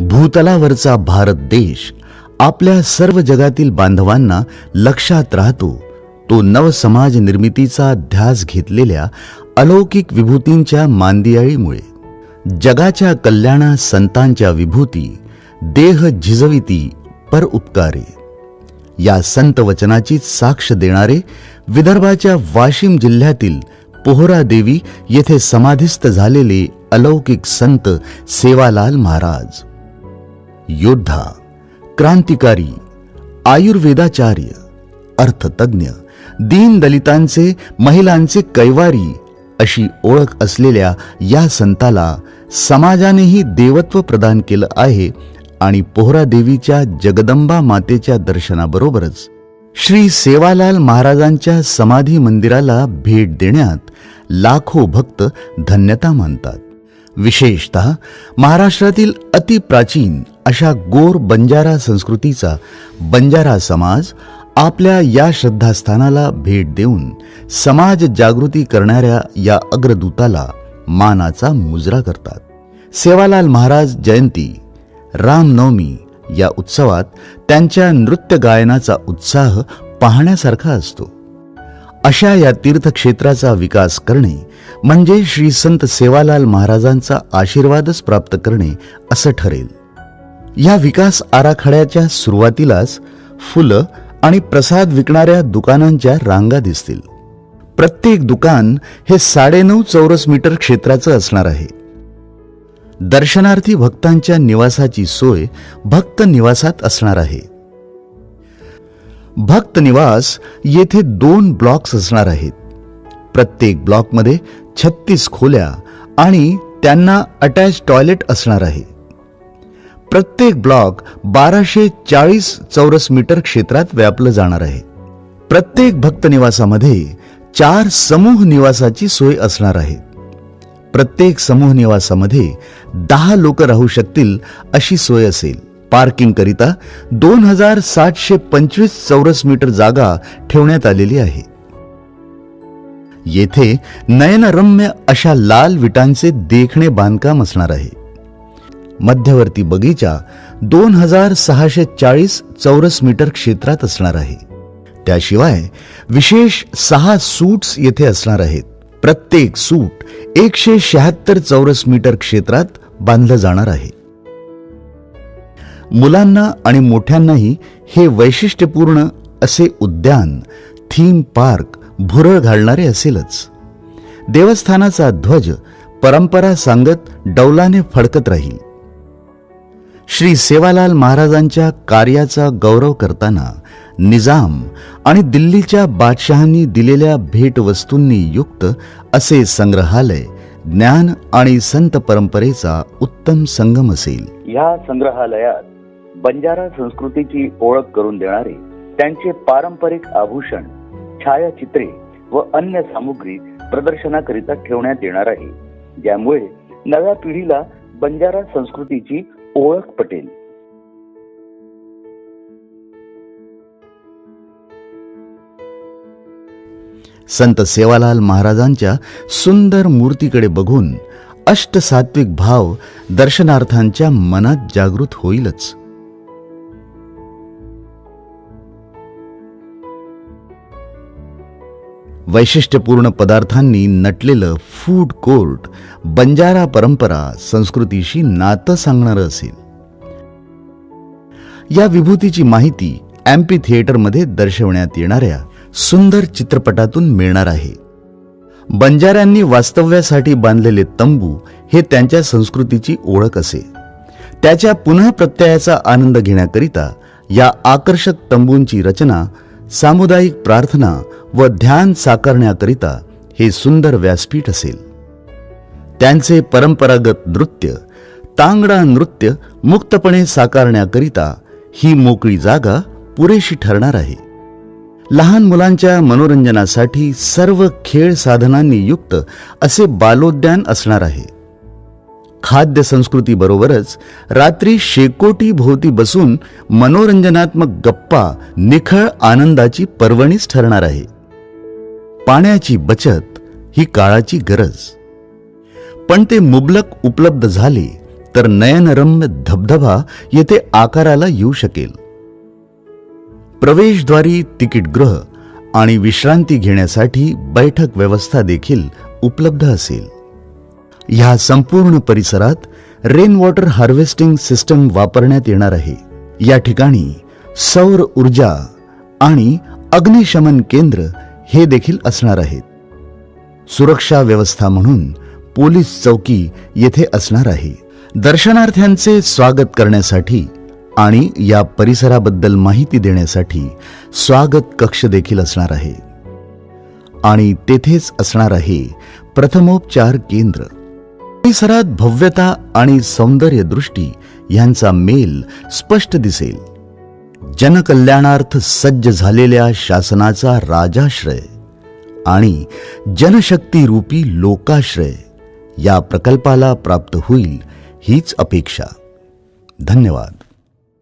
भूतलावरचा भारत देश आपल्या सर्व जगातील बांधवांना लक्षात राहतो. तो नवसमाज निर्मितीचा ध्यास घेतलेल्या अलौकिक विभूतींच्या मांदियाळीमुळे जगाच्या कल्याणा संतांच्या विभूती देह झिजविती पर उपकारे. या संत वचनाची साक्ष देणारे विदर्भाच्या वाशिम जिल्ह्यातील पोहरा देवी येथे समाधिस्थ झालेले अलौकिक संत सेवालाल महाराज. योद्धा क्रांतिकारी आयुर्वेदाचार्य अर्थतज्ञ दीनदलितांचे महिलांचे कैवारी अशी ओळख असलेल्या या संताला समाजानेही देवत्व प्रदान केलं आहे आणि पोहरा देवीच्या जगदंबा मातेच्या दर्शनाबरोबरच श्री सेवालाल महाराजांच्या समाधी मंदिराला भेट देण्यात लाखो भक्त धन्यता मानतात विशेषतः महाराष्ट्रातील अतिप्राचीन अशा गोर बंजारा संस्कृतीचा बंजारा समाज आपल्या या श्रद्धास्थानाला भेट देऊन समाज जागृती करणाऱ्या या अग्रदूताला मानाचा मुजरा करतात. सेवालाल महाराज जयंती रामनवमी या उत्सवात त्यांच्या नृत्य गायनाचा उत्साह पाहण्यासारखा असतो. अशा या तीर्थक्षेत्राचा विकास करणे म्हणजे श्री संत सेवालाल महाराजांचा आशीर्वादच प्राप्त करणे असं ठरेल. या विकास आराखड्याच्या सुरुवातीलाच फुलं आणि प्रसाद विकणाऱ्या दुकानांच्या रांगा दिसतील. प्रत्येक दुकान हे साडेनऊ चौरस मीटर क्षेत्राचं असणार आहे. दर्शनार्थी भक्तांच्या निवासाची सोय भक्त निवासात असणार आहे. भक्त निवास येथे दोन ब्लॉक्स असणार आहेत. प्रत्येक ब्लॉकमध्ये छत्तीस खोल्या आणि त्यांना अटॅच टॉयलेट असणार आहे. प्रत्येक ब्लॉक बाराशे चाळीस चौरस मीटर क्षेत्रात व्यापलं जाणार आहे. प्रत्येक भक्त निवासामध्ये चार समूह निवासाची सोय असणार आहे. प्रत्येक समूह निवासामध्ये दहा लोक राहू शकतील अशी सोय असेल. पार्किंग करिता दोन हजार सातशे पंचवीस चौरस मीटर जागा ठेवण्यात आलेली आहे. येथे नयनरम्य अशा लाल विटांचे देखणे बांधकाम असणार आहे. मध्यवर्ती बगीचा दोन हजार सहाशे चाळीस चौरस मीटर क्षेत्रात असणार आहे. त्याशिवाय विशेष सहा सूट्स येथे असणार आहेत. प्रत्येक सूट एकशे शहात्तर चौरस मीटर क्षेत्रात बांधलं जाणार आहे. मुलांना आणि मोठ्यांनाही हे वैशिष्ट्यपूर्ण असे उद्यान थीम पार्क भुरळ घालणारे असेलच. देवस्थानाचा ध्वज परंपरा सांगत डौलाने फडकत राहील. श्री सेवालाल महाराजांच्या कार्याचा गौरव करताना निजाम आणि दिल्लीच्या बादशहांनी दिलेल्या भेटवस्तूंनी युक्त असे संग्रहालय ज्ञान आणि संत परंपरेचा उत्तम संगम असेल. या संग्रहालयात बंजारा संस्कृतीची ओळख करून देणारे त्यांचे पारंपरिक आभूषण छायाचित्रे व अन्य सामुग्री प्रदर्शनाकरिता ठेवण्यात येणार आहे. ज्यामुळे नव्या पिढीला बंजारा संस्कृतीची ओळख पटेल. संत सेवालाल महाराजांच्या सुंदर मूर्तीकडे बघून अष्टसात्विक भाव दर्शनार्थांच्या मनात जागृत होईलच. वैशिष्ट्यपूर्ण पदार्थांनी नटलेलं फूड कोर्ट बंजारा परंपरा संस्कृतीशी नातं सांगणारं असेल. या विभूतीची माहिती अँपी थिएटरमध्ये दर्शवण्यात येणाऱ्या सुंदर चित्रपटातून मिळणार आहे. बंजाऱ्यांनी वास्तव्यासाठी बांधलेले तंबू हे त्यांच्या संस्कृतीची ओळख असे. त्याच्या पुनः प्रत्ययाचा आनंद घेण्याकरिता या आकर्षक तंबूंची रचना सामुदायिक प्रार्थना व ध्यान साकारण्याकरिता हे सुंदर व्यासपीठ असेल. त्यांचे परंपरागत नृत्य तांगडा नृत्य मुक्तपणे साकारण्याकरिता ही मोकळी जागा पुरेशी ठरणार आहे. लहान मुलांच्या मनोरंजनासाठी सर्व खेळ साधनांनी युक्त असे बालोद्यान असणार आहे. खाद्य संस्कृतीबरोबरच रात्री शेकोटी भोवती बसून मनोरंजनात्मक गप्पा निखळ आनंदाची पर्वणीच ठरणार आहे. पाण्याची बचत ही काळाची गरज. पण ते मुबलक उपलब्ध झाले तर नयनरम्य धबधबा येथे आकाराला येऊ शकेल. प्रवेशद्वारी तिकीटगृह आणि विश्रांती घेण्यासाठी बैठक व्यवस्था देखील उपलब्ध असेल. ह्या संपूर्ण परिसरात रेन वॉटर हार्वेस्टिंग सिस्टम वापरण्यात येणार आहे. या ठिकाणी सौर ऊर्जा आणि अग्निशमन केंद्र हे देखील असणार आहेत. सुरक्षा व्यवस्था म्हणून पोलीस चौकी येथे असणार आहे. दर्शनार्थ्यांचे स्वागत करण्यासाठी आणि या परिसराबद्दल माहिती देण्यासाठी स्वागत कक्ष देखील असणार आहे. आणि तेथेच असणार आहे प्रथमोपचार केंद्र. परिसरात भव्यता आणि सौंदर्य दृष्टी यांचा मेल स्पष्ट दिसेल. जनकल्याणार्थ सज्ज झालेल्या शासनाचा राजाश्रय आणि जनशक्ती रूपी लोकाश्रय या प्रकल्पाला प्राप्त होईल हीच अपेक्षा. धन्यवाद.